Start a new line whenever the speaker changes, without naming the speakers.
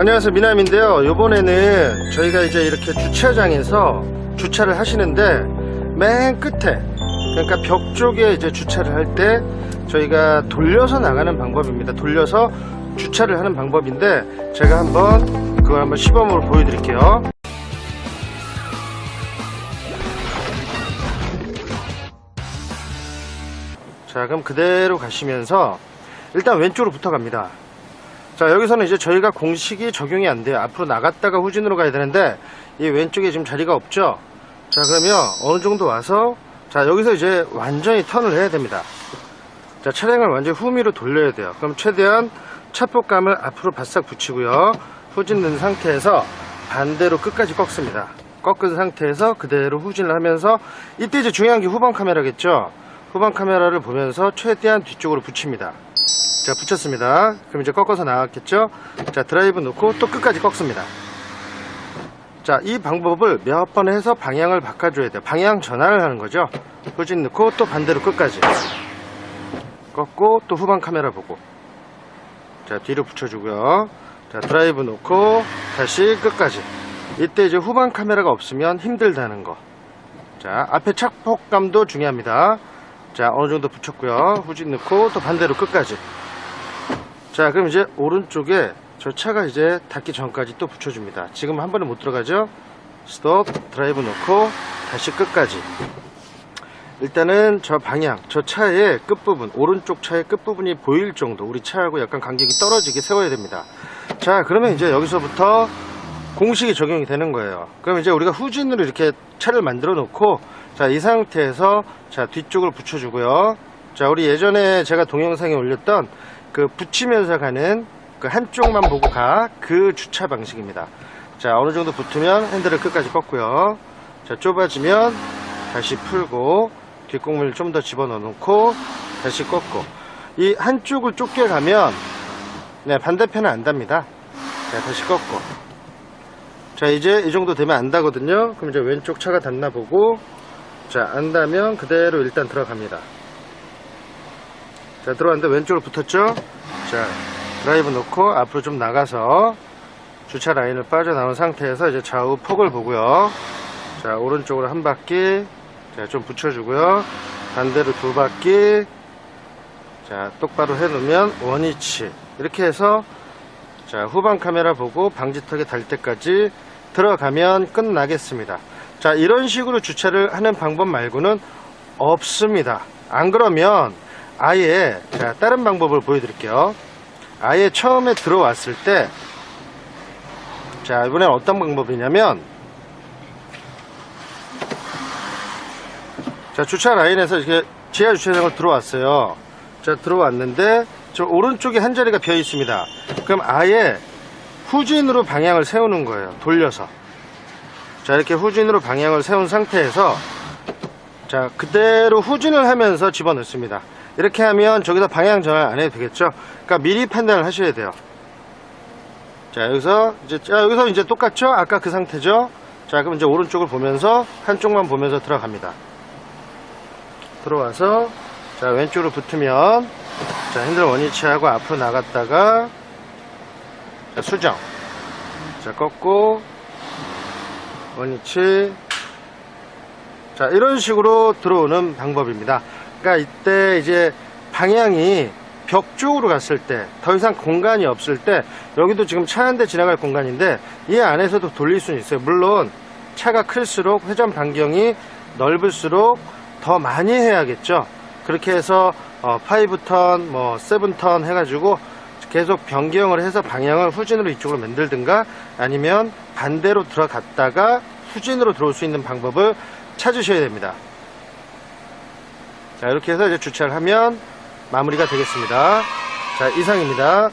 안녕하세요. 미남인데요. 요번에는 저희가 이제 이렇게 주차장에서 주차를 하시는데 맨 끝에 그러니까 벽 쪽에 이제 주차를 할 때 저희가 돌려서 나가는 방법입니다. 돌려서 주차를 하는 방법인데 제가 한번 그걸 한번 시범으로 보여드릴게요. 자 그럼 그대로 가시면서 일단 왼쪽으로 붙어 갑니다 자 여기서는 이제 저희가 공식이 적용이 안 돼요. 앞으로 나갔다가 후진으로 가야 되는데 이 왼쪽에 지금 자리가 없죠? 자 그러면 어느 정도 와서 자 여기서 이제 완전히 턴을 해야 됩니다. 자 차량을 완전히 후미로 돌려야 돼요. 그럼 최대한 차폭감을 앞으로 바싹 붙이고요. 후진 넣은 상태에서 반대로 끝까지 꺾습니다. 꺾은 상태에서 그대로 후진을 하면서 이때 이제 중요한 게 후방 카메라겠죠? 후방 카메라를 보면서 최대한 뒤쪽으로 붙입니다 자 붙였습니다. 그럼 이제 꺾어서 나왔겠죠? 자 드라이브 놓고 또 끝까지 꺾습니다. 자 이 방법을 몇 번 해서 방향을 바꿔줘야 돼요. 방향 전환을 하는 거죠? 후진 넣고 또 반대로 끝까지. 꺾고 또 후방 카메라 보고. 자 뒤로 붙여주고요. 자 드라이브 놓고 다시 끝까지. 이때 이제 후방 카메라가 없으면 힘들다는 거자 앞에 착폭감도 중요합니다. 자 어느 정도 붙였고요. 후진 넣고 또 반대로 끝까지 자 그럼 이제 오른쪽에 저 차가 이제 닿기 전까지 또 붙여줍니다. 지금 한 번에 못 들어가죠? 스톱 드라이브 놓고 다시 끝까지. 일단은 저 방향 저 차의 끝부분 오른쪽 차의 끝부분이 보일 정도 우리 차하고 약간 간격이 떨어지게 세워야 됩니다. 자 그러면 이제 여기서부터 공식이 적용이 되는 거예요. 그럼 이제 우리가 후진으로 이렇게 차를 만들어 놓고 자 이 상태에서 자 뒤쪽을 붙여주고요. 자 우리 예전에 제가 동영상에 올렸던 그 붙이면서 가는 그 한쪽만 보고 가. 그 주차 방식입니다. 자 어느 정도 붙으면 핸들을 끝까지 꺾고요. 자 좁아지면 다시 풀고 뒷공문을 좀 더 집어넣어 놓고 다시 꺾고. 이 한쪽을 좁게 가면 네 반대편은 안 답니다. 자 다시 꺾고. 자 이제 이 정도 되면 안다거든요. 그럼 이제 왼쪽 차가 닿나 보고 자 안다면 그대로 일단 들어갑니다 자 들어왔는데 왼쪽으로 붙었죠? 자 드라이브 놓고 앞으로 좀 나가서 주차 라인을 빠져나온 상태에서 이제 좌우 폭을 보고요. 자 오른쪽으로 한 바퀴 자좀 붙여주고요. 반대로 두 바퀴 자 똑바로 해 놓으면 원위치. 이렇게 해서 자 후방 카메라 보고 방지턱에 달 때까지 들어가면 끝나겠습니다. 자 이런 식으로 주차를 하는 방법 말고는 없습니다. 안 그러면 아예 자 다른 방법을 보여드릴게요. 아예 처음에 들어왔을 때 자 이번엔 어떤 방법이냐면 자 주차 라인에서 이렇게 지하 주차장을 들어왔어요. 자 들어왔는데 저 오른쪽에 한 자리가 비어 있습니다. 그럼 아예 후진으로 방향을 세우는 거예요. 돌려서. 자 이렇게 후진으로 방향을 세운 상태에서 자 그대로 후진을 하면서 집어넣습니다. 이렇게 하면 저기서 방향 전환 안 해도 되겠죠? 그러니까 미리 판단을 하셔야 돼요. 자 여기서 이제 자 여기서 이제 똑같죠? 아까 그 상태죠? 자 그럼 이제 오른쪽을 보면서 한쪽만 보면서 들어갑니다. 들어와서 자 왼쪽으로 붙으면 자 핸들 원위치하고 앞으로 나갔다가 자 수정. 자 꺾고 원위치 자 이런 식으로 들어오는 방법입니다. 그러니까 이때 이제 방향이 벽 쪽으로 갔을 때 더 이상 공간이 없을 때 여기도 지금 차 한 대 지나갈 공간인데 이 안에서도 돌릴 수는 있어요. 물론 차가 클수록 회전 반경이 넓을수록 더 많이 해야겠죠. 그렇게 해서 어, 5턴 뭐 7턴 해가지고 계속 변경을 해서 방향을 후진으로 이쪽으로 만들든가 아니면 반대로 들어갔다가 후진으로 들어올 수 있는 방법을 찾으셔야 됩니다. 자 이렇게 해서 이제 주차를 하면 마무리가 되겠습니다. 자 이상입니다